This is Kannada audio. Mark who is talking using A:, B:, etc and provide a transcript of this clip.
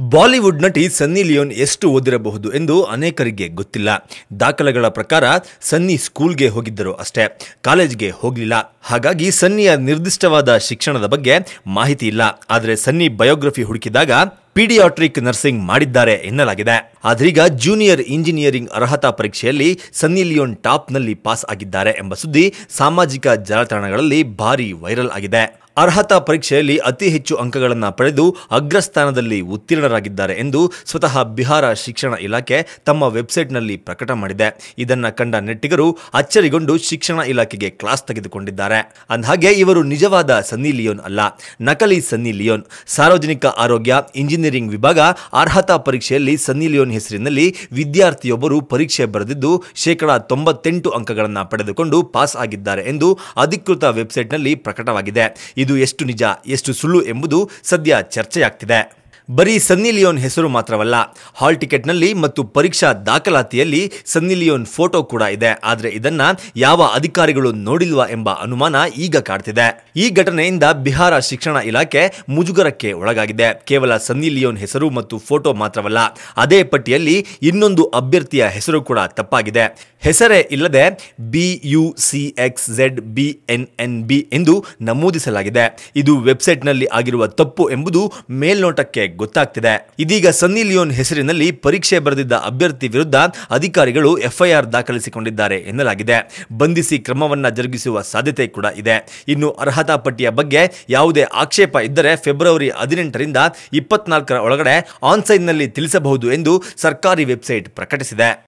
A: ಬಾಲಿವುಡ್ ನಟಿ ಸನ್ನಿ ಲಿಯೋನ್ ಎಷ್ಟು ಓದಿರಬಹುದು ಎಂದು ಅನೇಕರಿಗೆ ಗೊತ್ತಿಲ್ಲ. ದಾಖಲೆಗಳ ಪ್ರಕಾರ ಸನ್ನಿ ಸ್ಕೂಲ್ಗೆ ಹೋಗಿದ್ದರು ಅಷ್ಟೇ. ಕಾಲೇಜ್ಗೆ ಹೋಗಲಿಲ್ಲ. ಹಾಗಾಗಿ ಸನ್ನಿಯ ನಿರ್ದಿಷ್ಟವಾದ ಶಿಕ್ಷಣದ ಬಗ್ಗೆ ಮಾಹಿತಿ ಇಲ್ಲ. ಆದರೆ ಸನ್ನಿ ಬಯೋಗ್ರಫಿ ಹುಡುಕಿದಾಗ ಪೀಡಿಯಾಟ್ರಿಕ್ ನರ್ಸಿಂಗ್ ಮಾಡಿದ್ದಾರೆ ಎನ್ನಲಾಗಿದೆ. ಆದ್ರೀಗ ಜೂನಿಯರ್ ಇಂಜಿನಿಯರಿಂಗ್ ಅರ್ಹತಾ ಪರೀಕ್ಷೆಯಲ್ಲಿ ಸನ್ನಿ ಲಿಯೋನ್ ಟಾಪ್ನಲ್ಲಿ ಪಾಸ್ ಆಗಿದ್ದಾರೆ ಎಂಬ ಸುದ್ದಿ ಸಾಮಾಜಿಕ ಜಾಲತಾಣಗಳಲ್ಲಿ ಭಾರೀ ವೈರಲ್ ಆಗಿದೆ. ಅರ್ಹತಾ ಪರೀಕ್ಷೆಯಲ್ಲಿ ಅತಿ ಹೆಚ್ಚು ಅಂಕಗಳನ್ನು ಪಡೆದು ಅಗ್ರಸ್ಥಾನದಲ್ಲಿ ಉತ್ತೀರ್ಣರಾಗಿದ್ದಾರೆ ಎಂದು ಸ್ವತಃ ಬಿಹಾರ ಶಿಕ್ಷಣ ಇಲಾಖೆ ತಮ್ಮ ವೆಬ್ಸೈಟ್ನಲ್ಲಿ ಪ್ರಕಟ ಮಾಡಿದೆ. ಇದನ್ನು ಕಂಡ ನೆಟ್ಟಿಗರು ಅಚ್ಚರಿಗೊಂಡು ಶಿಕ್ಷಣ ಇಲಾಖೆಗೆ ಕ್ಲಾಸ್ ತೆಗೆದುಕೊಂಡಿದ್ದಾರೆ. ಅಂದಹಾಗೆ ಇವರು ನಿಜವಾದ ಸನ್ನಿ ಲಿಯೋನ್ ಅಲ್ಲ. ನಕಲಿ ಸನ್ನಿ ಲಿಯೋನ್. ಸಾರ್ವಜನಿಕ ಆರೋಗ್ಯ, ಇಂಜಿನಿಯರಿಂಗ್ ವಿಭಾಗ, ಅರ್ಹತಾ ಪರೀಕ್ಷೆಯಲ್ಲಿ ಸನ್ನಿ ಲಿಯೋನ್ ಹೆಸರಿನಲ್ಲಿ ವಿದ್ಯಾರ್ಥಿಯೊಬ್ಬರು ಪರೀಕ್ಷೆ ಬರೆದಿದ್ದು ಶೇಕಡಾ ತೊಂಬತ್ತೆಂಟು ಅಂಕಗಳನ್ನು ಪಡೆದುಕೊಂಡು ಪಾಸ್ ಆಗಿದ್ದಾರೆ ಎಂದು ಅಧಿಕೃತ ವೆಬ್ಸೈಟ್ನಲ್ಲಿ ಪ್ರಕಟವಾಗಿದೆ. ಇದು ಎಷ್ಟು ನಿಜ ಎಷ್ಟು ಸುಳ್ಳು ಎಂಬುದು ಸದ್ಯ ಚರ್ಚೆಯಾಗ್ತಿದೆ. ಬರೀ ಸನ್ನಿ ಲಿಯೋನ್ ಹೆಸರು ಮಾತ್ರವಲ್ಲ, ಹಾಲ್ ಟಿಕೆಟ್ನಲ್ಲಿ ಮತ್ತು ಪರೀಕ್ಷಾ ದಾಖಲಾತಿಯಲ್ಲಿ ಸನ್ನಿ ಲಿಯೋನ್ ಫೋಟೋ ಕೂಡ ಇದೆ. ಆದರೆ ಇದನ್ನ ಯಾವ ಅಧಿಕಾರಿಗಳು ನೋಡಿಲ್ವಾ ಎಂಬ ಅನುಮಾನ ಈಗ ಕಾಡ್ತಿದೆ. ಈ ಘಟನೆಯಿಂದ ಬಿಹಾರ ಶಿಕ್ಷಣ ಇಲಾಖೆ ಮುಜುಗರಕ್ಕೆ ಒಳಗಾಗಿದೆ. ಕೇವಲ ಸನ್ನಿ ಲಿಯೋನ್ ಹೆಸರು ಮತ್ತು ಫೋಟೋ ಮಾತ್ರವಲ್ಲ, ಅದೇ ಪಟ್ಟಿಯಲ್ಲಿ ಇನ್ನೊಂದು ಅಭ್ಯರ್ಥಿಯ ಹೆಸರು ಕೂಡ ತಪ್ಪಾಗಿದೆ. ಹೆಸರೇ ಇಲ್ಲದೆ B U C X Z B N N B ಎಂದು ನಮೂದಿಸಲಾಗಿದೆ. ಇದು ವೆಬ್ಸೈಟ್ನಲ್ಲಿ ಆಗಿರುವ ತಪ್ಪು ಎಂಬುದು ಮೇಲ್ನೋಟಕ್ಕೆ ಗೊತ್ತಾಗ್ತಿದೆ. ಇದೀಗ ಸನ್ನಿ ಲಿಯೋನ್ ಹೆಸರಿನಲ್ಲಿ ಪರೀಕ್ಷೆ ಬರೆದಿದ್ದ ಅಭ್ಯರ್ಥಿ ವಿರುದ್ಧ ಅಧಿಕಾರಿಗಳು ಎಫ್ಐಆರ್ ದಾಖಲಿಸಿಕೊಂಡಿದ್ದಾರೆ ಎನ್ನಲಾಗಿದೆ. ಬಂಧಿಸಿ ಕ್ರಮವನ್ನ ಜರುಗಿಸುವ ಸಾಧ್ಯತೆ ಕೂಡ ಇದೆ. ಇನ್ನು ಅರ್ಹತಾ ಪಟ್ಟಿಯ ಬಗ್ಗೆ ಯಾವುದೇ ಆಕ್ಷೇಪ ಇದ್ದರೆ ಫೆಬ್ರವರಿ ಹದಿನೆಂಟರಿಂದ ಇಪ್ಪತ್ನಾಲ್ಕರ ಒಳಗಡೆ ಆನ್ಸೈನ್ನಲ್ಲಿ ತಿಳಿಸಬಹುದು ಎಂದು ಸರ್ಕಾರಿ ವೆಬ್ಸೈಟ್ ಪ್ರಕಟಿಸಿದೆ.